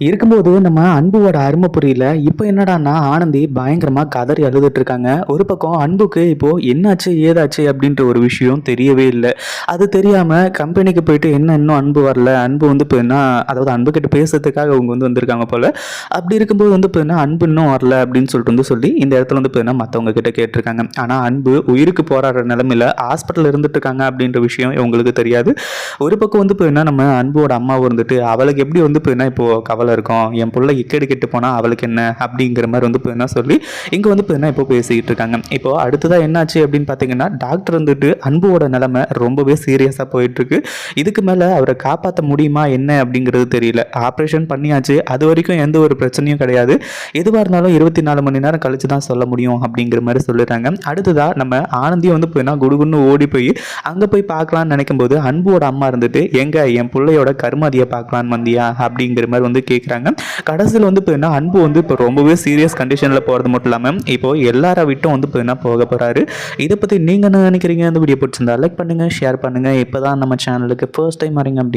இருக்கும்போது நம்ம அன்புவோட அருமை புரியல. இப்போ என்னடான்னா ஆனந்தி பயங்கரமாக கதறி அழுதுட்டு இருக்காங்க ஒரு பக்கம் அன்புக்கு இப்போது என்னாச்சு ஏதாச்சு அப்படின்ற ஒரு விஷயம் தெரியவே இல்லை. அது தெரியாமல் கம்பெனிக்கு போயிட்டு என்ன இன்னும் அன்பு வரல? அன்பு வந்து இப்போ என்ன அதாவது அன்பு கிட்ட பேசுறதுக்காக அவங்க வந்து வந்திருக்காங்க போல். அப்படி இருக்கும்போது வந்து இப்போ என்ன அன்பு இன்னும் வரல அப்படின்னு சொல்லிட்டு வந்து சொல்லி இந்த இடத்துல வந்து இப்போ என்ன மற்றவங்க கிட்ட கேட்டிருக்காங்க. ஆனால் அன்பு உயிருக்கு போராடுற நிலமையில ஹாஸ்பிட்டலில் இருந்துட்டு இருக்காங்க அப்படின்ற விஷயம் இவங்களுக்கு தெரியாது. ஒரு பக்கம் வந்து இப்போ என்ன நம்ம அன்போட அம்மாவும் இருந்துட்டு அவளுக்கு எப்படி வந்து இப்போ என்ன இப்போது கவலை இருக்கும். என் பிள்ளை இக்கெடு கெட்டு போனால் அவளுக்கு என்ன? அப்படிங்கிற மாதிரி வந்து என்ன சொல்லி இங்கே வந்து இப்போ என்ன இப்போ பேசிக்கிட்டு இருக்காங்க. இப்போ அடுத்ததாக என்னாச்சு அப்படின்னு பார்த்தீங்கன்னா டாக்டர் வந்துட்டு அன்புவோட நிலைமை ரொம்பவே சீரியஸாக போயிட்டுருக்கு. இதுக்கு மேலே அவரை காப்பாற்ற முடியுமா என்ன அப்படிங்கிறது தெரியல. ஆப்ரேஷன் பண்ணியாச்சு. அது வரைக்கும் எந்த ஒரு பிரச்சனையும் கிடையாது. எதுவாக இருந்தாலும் இருபத்தி நாலு மணி நேரம் கழிச்சு தான் சொல்ல முடியும் அப்படிங்கிற மாதிரி சொல்லிடுறாங்க. அடுத்ததாக நம்ம ஆனந்தியும் வந்து போய்னா குடுகுன்னு ஓடி போய் அங்கே போய் பார்க்கலான்னு நினைக்கும் போது அன்புவோட அம்மா இருந்துட்டு எங்க என் பிள்ளையோட கருமாதியை பார்க்கலான்னு வந்தியா? அப்படிங்கிற மாதிரி வந்து கேட்குறாங்க கடைசியில் வந்து இப்போ என்ன அன்பு வந்து இப்போ ரொம்பவே சீரியஸ் கண்டிஷனில் போகிறது மட்டும் இல்லாமல் இப்போ எல்லார விட்டும் வந்து இப்போ என்ன போக போகிறாரு இதை பற்றி நீங்கள் என்ன நினைக்கிறீங்க? அந்த வீடியோ பிடிச்சிருந்தா லைக் பண்ணுங்கள் ஷேர் பண்ணுங்கள் இப்போ தான் நம்ம சேனலுக்கு ஃபர்ஸ்ட் டைம் வரீங்க அப்படி